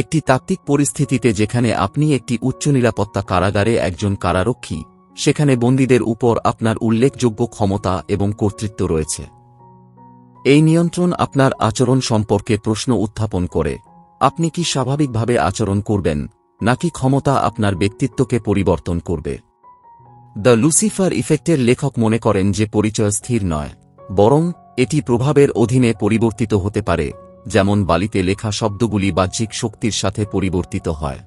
একটি তাত্ত্বিক পরিস্থিতিতে যেখানে আপনি একটি উচ্চ নিরাপত্তা কারাগারে একজন কারারক্ষী, সেখানে বন্দীদের উপর আপনার উল্লেখযোগ্য ক্ষমতা এবং কর্তৃত্ব রয়েছে। এই নিয়ন্ত্রণ আপনার আচরণ সম্পর্কে প্রশ্ন উত্থাপন করে। আপনি কি স্বাভাবিকভাবে আচরণ করবেন, নাকি ক্ষমতা আপনার ব্যক্তিত্বকে পরিবর্তন করবে? দ্য লুসিফার ইফেক্টের লেখক মনে করেন যে পরিচয় স্থির নয়, বরং এটি প্রভাবের অধীনে পরিবর্তিত হতে পারে। যেমন বালিতে লেখা শব্দগুলি বাহ্যিক শক্তির সাথে পরিবর্তিত হয়।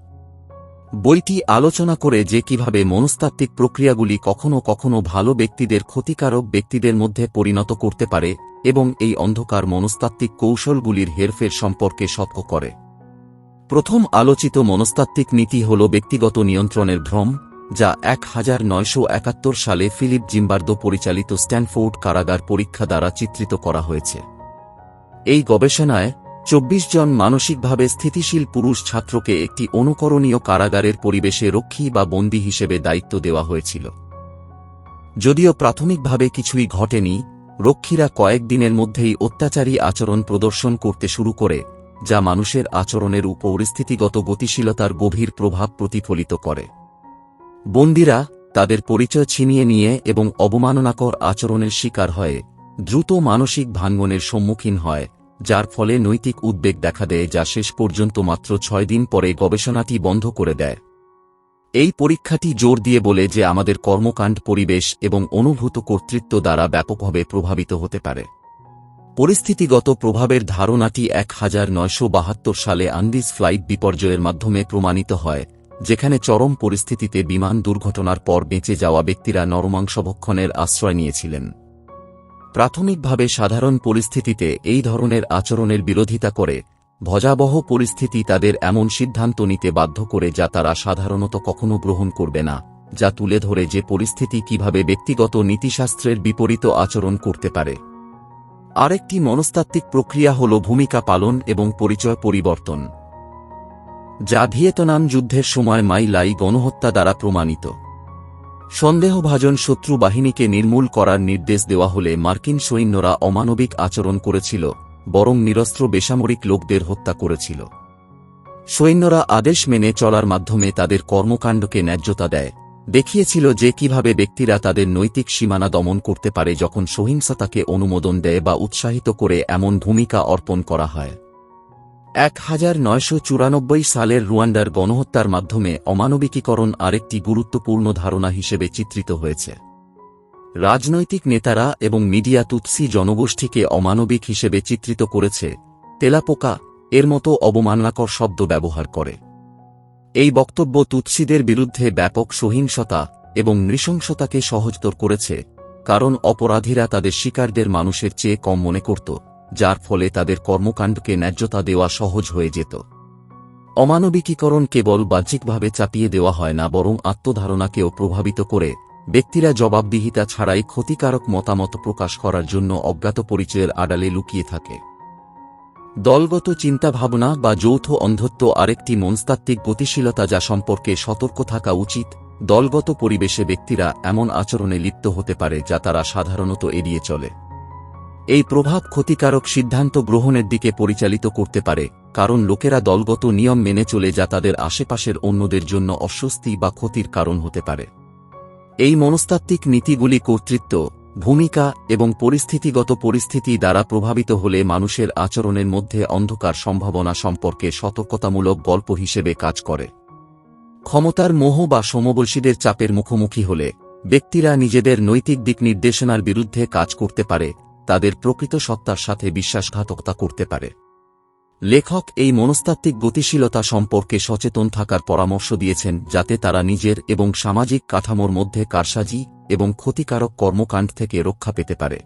বইটি আলোচনা করে যে কীভাবে মনস্তাত্ত্বিক প্রক্রিয়াগুলি কখনও কখনও ভালো ব্যক্তিদের ক্ষতিকারক ব্যক্তিদের মধ্যে পরিণত করতে পারে এবং এই অন্ধকার মনস্তাত্ত্বিক কৌশলগুলির হেরফের সম্পর্কে সতর্ক করে। প্রথম আলোচিত মনস্তাত্ত্বিক নীতি হল ব্যক্তিগত নিয়ন্ত্রণের ভ্রম, যা এক হাজার নয়শো একাত্তর সালে ফিলিপ জিম্বার্দো পরিচালিত স্ট্যানফোর্ড কারাগার পরীক্ষা দ্বারা চিত্রিত করা হয়েছে। এই গবেষণায়, চব্বিশ জন মানসিকভাবে স্থিতিশীল পুরুষ ছাত্রকে একটি অনুকরণীয় কারাগারের পরিবেশে রক্ষী বা বন্দী হিসেবে দায়িত্ব দেওয়া হয়েছিল। যদিও প্রাথমিকভাবে কিছুই ঘটেনি, রক্ষীরা কয়েক দিনের মধ্যেই অত্যাচারী আচরণ প্রদর্শন করতে শুরু করে, যা মানুষের আচরণের উপরিস্থিতিগত গতিশীলতার গভীর প্রভাব প্রতিফলিত করে। বন্দিরা তাদের পরিচয় ছিনিয়ে নিয়ে এবং অবমাননাকর আচরণের শিকার হয়ে দ্রুত মানসিক ভাঙ্গনের সম্মুখীন হয়, যার ফলে নৈতিক উদ্বেগ দেখা দেয় যা শেষ পর্যন্ত মাত্র ছয় দিন পরে গবেষণাটি বন্ধ করে দেয়। এই পরীক্ষাটি জোর দিয়ে বলে যে আমাদের কর্মকাণ্ড পরিবেশ এবং অনুভূত কর্তৃত্ব দ্বারা ব্যাপকভাবে প্রভাবিত হতে পারে। পরিস্থিতিগত প্রভাবের ধারণাটি এক হাজার নয়শো বাহাত্তর সালে আন্দিজ ফ্লাইট বিপর্যয়ের মাধ্যমে প্রমাণিত হয়, যেখানে চরম পরিস্থিতিতে বিমান দুর্ঘটনার পর বেঁচে যাওয়া ব্যক্তিরা নরমাংসভক্ষণের আশ্রয় নিয়েছিলেন। প্রাথমিকভাবে সাধারণ পরিস্থিতিতে এই ধরনের আচরণের বিরোধিতা করে, ভজাবহ পরিস্থিতি তাদের এমন সিদ্ধান্ত নিতে বাধ্য করে যা তারা সাধারণত কখনো গ্রহণ করবে না, যা তুলে ধরে যে পরিস্থিতি কীভাবে ব্যক্তিগত নীতিশাস্ত্রের বিপরীত আচরণ করতে পারে। আরেকটি মনস্তাত্ত্বিক প্রক্রিয়া হল ভূমিকা পালন এবং পরিচয় পরিবর্তন, যা ভিয়েতনাম যুদ্ধের সময় মাই লাই গণহত্যা দ্বারা প্রমাণিত। সন্দেহভাজন শত্রু বাহিনীকে নির্মূল করার নির্দেশ দেওয়া হলে মার্কিন সৈন্যরা অমানবিক আচরণ করেছিল, বরং নিরস্ত্র বেসামরিক লোকদের হত্যা করেছিল। সৈন্যরা আদেশ মেনে চলার মাধ্যমে তাদের কর্মকাণ্ডকে ন্যায্যতা দেয়। দেখিয়েছিল যে কীভাবে ব্যক্তিরা তাদের নৈতিক সীমানা দমন করতে পারে যখন সহিংসতাকে অনুমোদন দেয় বা উৎসাহিত করে এমন ভূমিকা অর্পণ করা হয়। এক হাজার নয়শো চুরানব্বই সালের রুয়ান্ডার গণহত্যার মাধ্যমে অমানবিকীকরণ আরেকটি গুরুত্বপূর্ণ ধারণা হিসেবে চিত্রিত হয়েছে। রাজনৈতিক নেতারা এবং মিডিয়া তুৎসি জনগোষ্ঠীকে অমানবিক হিসেবে চিত্রিত করেছে, তেলাপোকা, এর মতো অবমাননাকর শব্দ ব্যবহার করে। এই বক্তব্য তুৎসিদের বিরুদ্ধে ব্যাপক সহিংসতা এবং নৃশংসতাকে সহজতর করেছে, কারণ অপরাধীরা তাদের শিকারদের মানুষের চেয়ে কম মনে করত। যার ফলে তাদের কর্মকাণ্ডকে ন্যায্যতা দেওয়া সহজ হয়ে যেত। অমানবিকীকরণ কেবল বাহ্যিকভাবে চাপিয়ে দেওয়া হয় না, বরং আত্মধারণাকেও প্রভাবিত করে। ব্যক্তিরা জবাবদিহিতা ছাড়াই ক্ষতিকারক মতামত প্রকাশ করার জন্য অজ্ঞাত পরিচয়ের আড়ালে লুকিয়ে থাকে। দলগত চিন্তাভাবনা বা যৌথ অন্ধত্ব আরেকটি মনস্তাত্ত্বিক গতিশীলতা যা সম্পর্কে সতর্ক থাকা উচিত। দলগত পরিবেশে ব্যক্তিরা এমন আচরণে লিপ্ত হতে পারে যা তারা সাধারণত এড়িয়ে চলে। এই প্রভাব ক্ষতিকারক সিদ্ধান্ত গ্রহণের দিকে পরিচালিত করতে পারে, কারণ লোকেরা দলগত নিয়ম মেনে চলে যা তাদের আশেপাশের অন্যদের জন্য অস্বস্তি বা ক্ষতির কারণ হতে পারে। এই মনস্তাত্ত্বিক নীতিগুলি কর্তৃত্ব, ভূমিকা এবং পরিস্থিতিগত পরিস্থিতি দ্বারা প্রভাবিত হলে মানুষের আচরণের মধ্যে অন্ধকার সম্ভাবনা সম্পর্কে সতর্কতামূলক গল্প হিসেবে কাজ করে। ক্ষমতার মোহ বা সমবয়সীদের চাপের মুখোমুখি হলে ব্যক্তিরা নিজেদের নৈতিক দিক নির্দেশনার বিরুদ্ধে কাজ করতে পারে তাদের প্রকৃত সত্তার সাথে বিশ্বাসঘাতকতা করতে পারে। লেখক এই মনস্তাত্ত্বিক গতিশীলতা সম্পর্কে সচেতন থাকার পরামর্শ দিয়েছেন যাতে তারা নিজের এবং সামাজিক কাঠামোর মধ্যে কারসাজি এবং ক্ষতিকারক কর্মকাণ্ড থেকে রক্ষা পেতে পারে।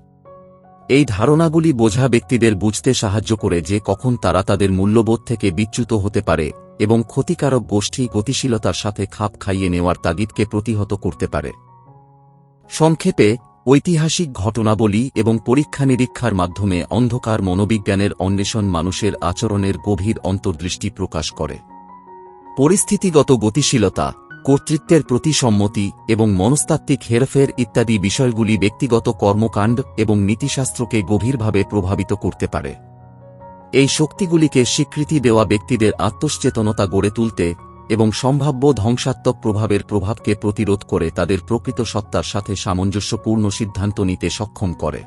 এই ধারণাগুলি বোঝা ব্যক্তিদের বুঝতে সাহায্য করে যে কখন তারা তাদের মূল্যবোধ থেকে বিচ্যুত হতে পারে এবং ক্ষতিকারক গোষ্ঠী গতিশীলতার সাথে খাপ খাইয়ে নেওয়ার তাগিদকে প্রতিহত করতে পারে। সংক্ষেপে ঐতিহাসিক ঘটনাবলী এবং পরীক্ষা নিরীক্ষার মাধ্যমে অন্ধকার মনোবিজ্ঞানের অন্বেষণ মানুষের আচরণের গভীর অন্তর্দৃষ্টি প্রকাশ করে। পরিস্থিতিগত গতিশীলতা, কর্তৃত্বের প্রতি সম্মতি এবং মনস্তাত্ত্বিক হেরফের ইত্যাদি বিষয়গুলি ব্যক্তিগত কর্মকাণ্ড এবং নীতিশাস্ত্রকে গভীরভাবে প্রভাবিত করতে পারে। এই শক্তিগুলিকে স্বীকৃতি দেওয়া ব্যক্তিদের আত্মসচেতনতা গড়ে তুলতে এবং সম্ভাব্য ধ্বংসাত্মক প্রভাবের প্রভাবকে প্রতিরোধ করে তাদের প্রকৃত সত্তার সাথে সামঞ্জস্যপূর্ণ সিদ্ধান্ত নিতে সক্ষম করে।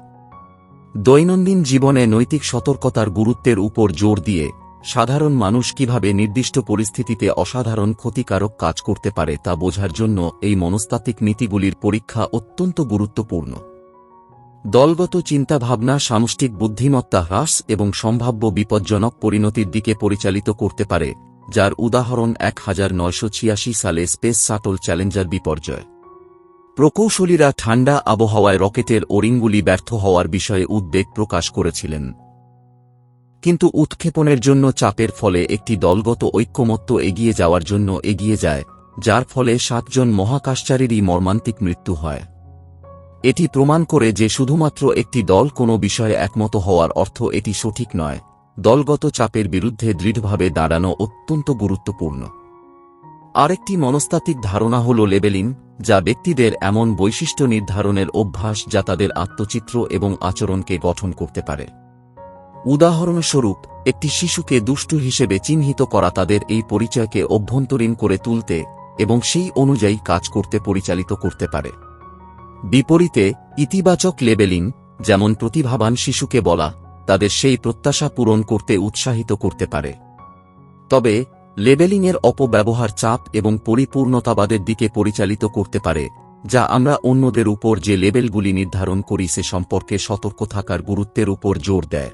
দৈনন্দিন জীবনে নৈতিক সতর্কতার গুরুত্বের উপর জোর দিয়ে সাধারণ মানুষ কীভাবে নির্দিষ্ট পরিস্থিতিতে অসাধারণ ক্ষতিকারক কাজ করতে পারে তা বোঝার জন্য এই মনস্তাত্ত্বিক নীতিগুলির পরীক্ষা অত্যন্ত গুরুত্বপূর্ণ। দলগত চিন্তাভাবনা, সামষ্টিক বুদ্ধিমত্তা হ্রাস এবং সম্ভাব্য বিপজ্জনক পরিণতির দিকে পরিচালিত করতে পারে যার উদাহরণ এক হাজার নয়শো ছিয়াশি সালে স্পেস শাটল চ্যালেঞ্জার বিপর্যয়। প্রকৌশলীরা ঠান্ডা আবহাওয়ায় রকেটের ওরিংগুলি ব্যর্থ হওয়ার বিষয়ে উদ্বেগ প্রকাশ করেছিলেন। কিন্তু উৎক্ষেপণের জন্য চাপের ফলে একটি দলগত ঐক্যমত্য এগিয়ে যাওয়ার জন্য এগিয়ে যায়, যার ফলে সাতজন মহাকাশচারীরই মর্মান্তিক মৃত্যু হয়। এটি প্রমাণ করে যে শুধুমাত্র একটি দল কোনো বিষয়ে একমত হওয়ার অর্থ এটি সঠিক নয়। দলগত চাপের বিরুদ্ধে দৃঢ়ভাবে দাঁড়ানো অত্যন্ত গুরুত্বপূর্ণ। আরেকটি মনস্তাত্ত্বিক ধারণা হল লেবেলিং যা ব্যক্তিদের এমন বৈশিষ্ট্য নির্ধারণের অভ্যাস যা তাদের আত্মচিত্র এবং আচরণকে গঠন করতে পারে। উদাহরণস্বরূপ, একটি শিশুকে দুষ্টু হিসেবে চিহ্নিত করা তাদের এই পরিচয়কে অভ্যন্তরীণ করে তুলতে এবং সেই অনুযায়ী কাজ করতে পরিচালিত করতে পারে। বিপরীতে, ইতিবাচক লেবেলিং যেমন প্রতিভাবান শিশুকে বলা তাদের সেই প্রত্যাশা পূরণ করতে উৎসাহিত করতে পারে। তবে, লেবেলিংয়ের অপব্যবহার চাপ এবং পরিপূর্ণতাবাদের দিকে পরিচালিত করতে পারে, যা আমরা অন্যদের উপর যে লেবেলগুলি নির্ধারণ করি সে সম্পর্কে সতর্ক থাকার গুরুত্বের উপর জোর দেয়।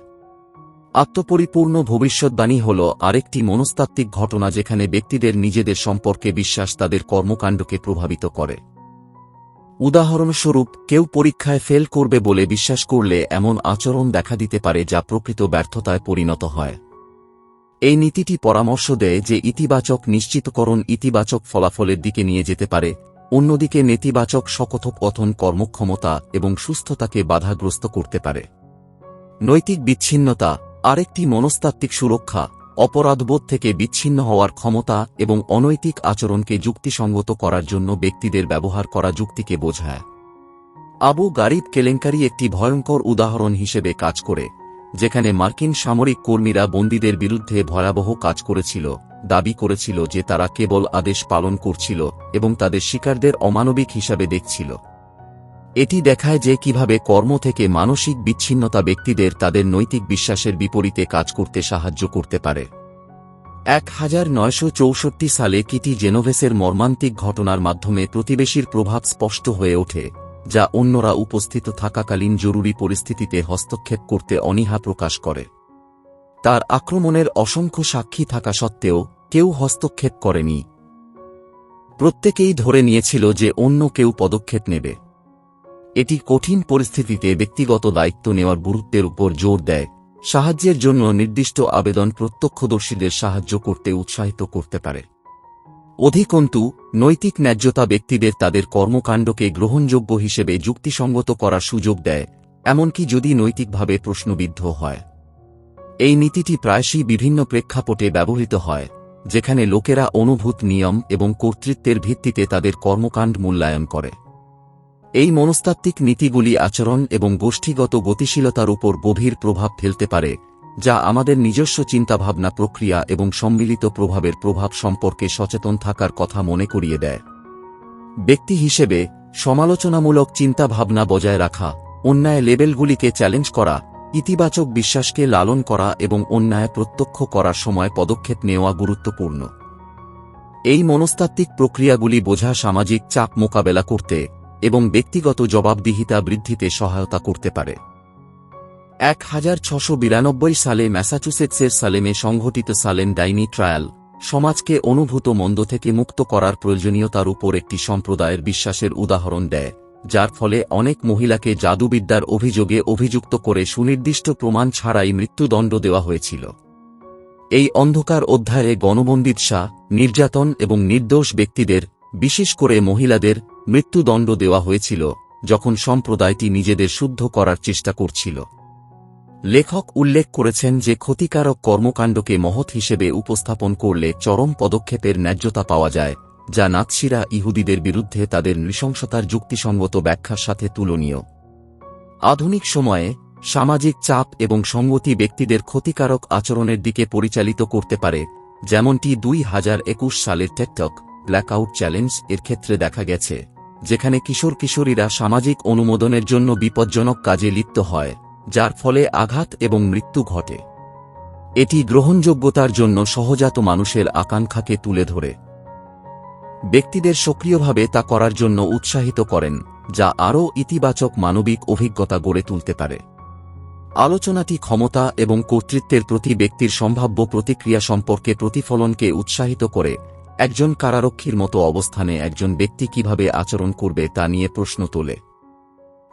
আত্মপরিপূর্ণ ভবিষ্যৎবাণী হল আরেকটি মনস্তাত্ত্বিক ঘটনা যেখানে ব্যক্তিদের নিজেদের সম্পর্কে বিশ্বাস তাদের কর্মকাণ্ডকে প্রভাবিত করে। উদাহরণস্বরূপ, কেউ পরীক্ষায় ফেল করবে বলে বিশ্বাস করলে এমন আচরণ দেখা দিতে পারে যা প্রকৃত ব্যর্থতায় পরিণত হয়। এই নীতিটি পরামর্শ দেয় যে ইতিবাচক নিশ্চিতকরণ ইতিবাচক ফলাফলের দিকে নিয়ে যেতে পারে, অন্যদিকে নেতিবাচক সকথোপকথন কর্মক্ষমতা এবং সুস্থতাকে বাধাগ্রস্ত করতে পারে। নৈতিক বিচ্ছিন্নতা, আরেকটি মনস্তাত্ত্বিক সুরক্ষা অপরাধবোধ থেকে বিচ্ছিন্ন হওয়ার ক্ষমতা এবং অনৈতিক আচরণকে যুক্তিসঙ্গত করার জন্য ব্যক্তিদের ব্যবহার করা যুক্তিকে বোঝায়। আবু গারিব কেলেঙ্কারি একটি ভয়ঙ্কর উদাহরণ হিসেবে কাজ করে, যেখানে মার্কিন সামরিক কর্মীরা বন্দীদের বিরুদ্ধে ভয়াবহ কাজ করেছিল, দাবি করেছিল যে তারা কেবল আদেশ পালন করছিল এবং তাদের শিকারদের অমানবিক হিসাবে দেখছিল। এটি দেখায় যে কীভাবে কর্ম থেকে মানসিক বিচ্ছিন্নতা ব্যক্তিদের তাদের নৈতিক বিশ্বাসের বিপরীতে কাজ করতে সাহায্য করতে পারে। এক হাজার নয়শো চৌষট্টি সালে কিটি জেনোভেসের মর্মান্তিক ঘটনার মাধ্যমে প্রতিবেশীর প্রভাব স্পষ্ট হয়ে ওঠে, যা অন্যরা উপস্থিত থাকাকালীন জরুরি পরিস্থিতিতে হস্তক্ষেপ করতে অনীহা প্রকাশ করে। তার আক্রমণের অসংখ্য সাক্ষী থাকা সত্ত্বেও কেউ হস্তক্ষেপ করেনি। প্রত্যেকেই ধরে নিয়েছিল যে অন্য কেউ পদক্ষেপ নেবে। এটি কঠিন পরিস্থিতিতে ব্যক্তিগত দায়িত্ব নেওয়ার গুরুত্বের উপর জোর দেয়। সাহায্যের জন্য নির্দিষ্ট আবেদন প্রত্যক্ষদর্শীদের সাহায্য করতে উৎসাহিত করতে পারে। অধিকন্তু, নৈতিক ন্যায্যতা ব্যক্তিদের তাদের কর্মকাণ্ডকে গ্রহণযোগ্য হিসেবে যুক্তিসঙ্গত করার সুযোগ দেয়, এমনকি যদি নৈতিকভাবে প্রশ্নবিদ্ধ হয়। এই নীতিটি প্রায়শই বিভিন্ন প্রেক্ষাপটে ব্যবহৃত হয়, যেখানে লোকেরা অনুভূত নিয়ম এবং কর্তৃত্বের ভিত্তিতে তাদের কর্মকাণ্ড মূল্যায়ন করে। এই মনস্তাত্ত্বিক নীতিগুলি আচরণ এবং গোষ্ঠীগত গতিশীলতার উপর গভীর প্রভাব ফেলতে পারে, যা আমাদের নিজস্ব চিন্তাভাবনা প্রক্রিয়া এবং সম্মিলিত প্রভাবের প্রভাব সম্পর্কে সচেতন থাকার কথা মনে করিয়ে দেয়। ব্যক্তি হিসেবে, সমালোচনামূলক চিন্তাভাবনা বজায় রাখা, অন্যায় লেবেলগুলিকে চ্যালেঞ্জ করা, ইতিবাচক বিশ্বাসকে লালন করা এবং অন্যায় প্রত্যক্ষ করার সময় পদক্ষেপ নেওয়া গুরুত্বপূর্ণ। এই মনস্তাত্ত্বিক প্রক্রিয়াগুলি বোঝা সামাজিক চাপ মোকাবেলা করতে এবং ব্যক্তিগত জবাবদিহিতা বৃদ্ধিতে সহায়তা করতে পারে। এক হাজার ছশো বিরানব্বই সালে ম্যাসাচুসেটসের সালেমে সংঘটিত সালেম ডাইনি ট্রায়াল সমাজকে অনুভূত মন্দ থেকে মুক্ত করার প্রয়োজনীয়তার উপর একটি সম্প্রদায়ের বিশ্বাসের উদাহরণ দেয়, যার ফলে অনেক মহিলাকে জাদুবিদ্যার অভিযোগে অভিযুক্ত করে সুনির্দিষ্ট প্রমাণ ছাড়াই মৃত্যুদণ্ড দেওয়া হয়েছিল। এই অন্ধকার অধ্যায়ে গণবন্দিৎসা নির্যাতন এবং নির্দোষ ব্যক্তিদের বিশেষ করে মহিলাদের মৃত্যুদণ্ড দেওয়া হয়েছিল যখন সম্প্রদায়টি নিজেদের শুদ্ধ করার চেষ্টা করছিল। লেখক উল্লেখ করেছেন যে ক্ষতিকারক কর্মকাণ্ডকে মহৎ হিসেবে উপস্থাপন করলে চরম পদক্ষেপের ন্যায্যতা পাওয়া যায়, যা নাৎসিরা ইহুদিদের বিরুদ্ধে তাদের নৃশংসতার যুক্তিসঙ্গত ব্যাখ্যার সাথে তুলনীয়। আধুনিক সময়ে, সামাজিক চাপ এবং সঙ্গতি ব্যক্তিদের ক্ষতিকারক আচরণের দিকে পরিচালিত করতে পারে, যেমনটি দুই হাজার একুশ সালের টেকটক। ব্ল্যাকআউট চ্যালেঞ্জ এর ক্ষেত্রে দেখা গেছে, যেখানে কিশোর কিশোরীরা সামাজিক অনুমোদনের জন্য বিপজ্জনক কাজে লিপ্ত হয়, যার ফলে আঘাত এবং মৃত্যু ঘটে। এটি গ্রহণযোগ্যতার জন্য সহজাত মানুষের আকাঙ্ক্ষাকে তুলে ধরে। ব্যক্তিদের সক্রিয়ভাবে তা করার জন্য উৎসাহিত করেন, যা আরও ইতিবাচক মানবিক অভিজ্ঞতা গড়ে তুলতে পারে। আলোচনাটি ক্ষমতা এবং কর্তৃত্বের প্রতি ব্যক্তির সম্ভাব্য প্রতিক্রিয়া সম্পর্কে প্রতিফলনকে উৎসাহিত করে একজন কারারক্ষীর মতো অবস্থানে একজন ব্যক্তি কীভাবে আচরণ করবে তা নিয়ে প্রশ্ন তোলে।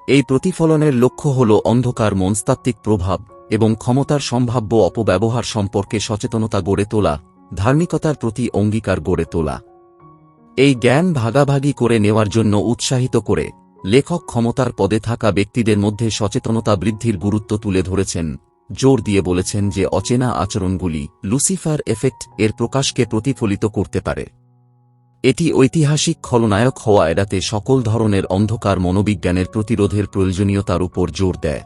এই প্রতিফলনের লক্ষ্য হল অন্ধকার মনস্তাত্ত্বিক প্রভাব এবং ক্ষমতার সম্ভাব্য অপব্যবহার সম্পর্কে সচেতনতা গড়ে তোলা, ধার্মিকতার প্রতি অঙ্গীকার গড়ে তোলা। এই জ্ঞান ভাগাভাগি করে নেওয়ার জন্য উৎসাহিত করে লেখক ক্ষমতার পদে থাকা ব্যক্তিদের মধ্যে সচেতনতা বৃদ্ধির গুরুত্ব তুলে ধরেছেন। জোর দিয়ে বলেছেন যে অচেনা আচরণগুলি লুসিফার এফেক্ট এর প্রকাশকে প্রতিফলিত করতে পারে। এটি ঐতিহাসিক খলনায়ক হওয়া এড়াতে সকল ধরনের অন্ধকার মনোবিজ্ঞানের প্রতিরোধের প্রয়োজনীয়তার উপর জোর দেয়।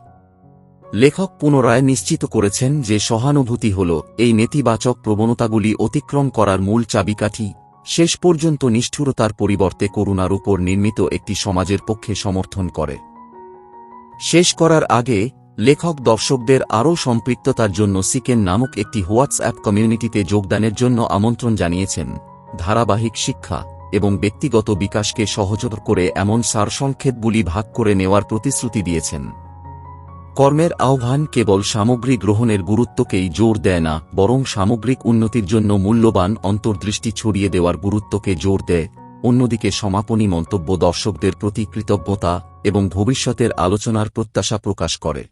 লেখক পুনরায় নিশ্চিত করেছেন যে সহানুভূতি হল এই নেতিবাচক প্রবণতাগুলি অতিক্রম করার মূল চাবিকাঠি, শেষ পর্যন্ত নিষ্ঠুরতার পরিবর্তে করুণার উপর নির্মিত একটি সমাজের পক্ষে সমর্থন করে। শেষ করার আগে লেখক দর্শকদের আরও সম্পৃক্ততার জন্য সিকেন নামক একটি হোয়াটসঅ্যাপ কমিউনিটিতে যোগদানের জন্য আমন্ত্রণ জানিয়েছেন। ধারাবাহিক শিক্ষা এবং ব্যক্তিগত বিকাশকে সহজতর করে এমন সারসংক্ষেপগুলি ভাগ করে নেওয়ার প্রতিশ্রুতি দিয়েছেন। কর্মের আহ্বান কেবল সামগ্রিক গ্রহণের গুরুত্বকেই জোর দেয় না, বরং সামগ্রিক উন্নতির জন্য মূল্যবান অন্তর্দৃষ্টি ছড়িয়ে দেওয়ার গুরুত্বকে জোর দেয়। অন্যদিকে সমাপনী মন্তব্য দর্শকদের প্রতি কৃতজ্ঞতা এবং ভবিষ্যতের আলোচনার প্রত্যাশা প্রকাশ করে।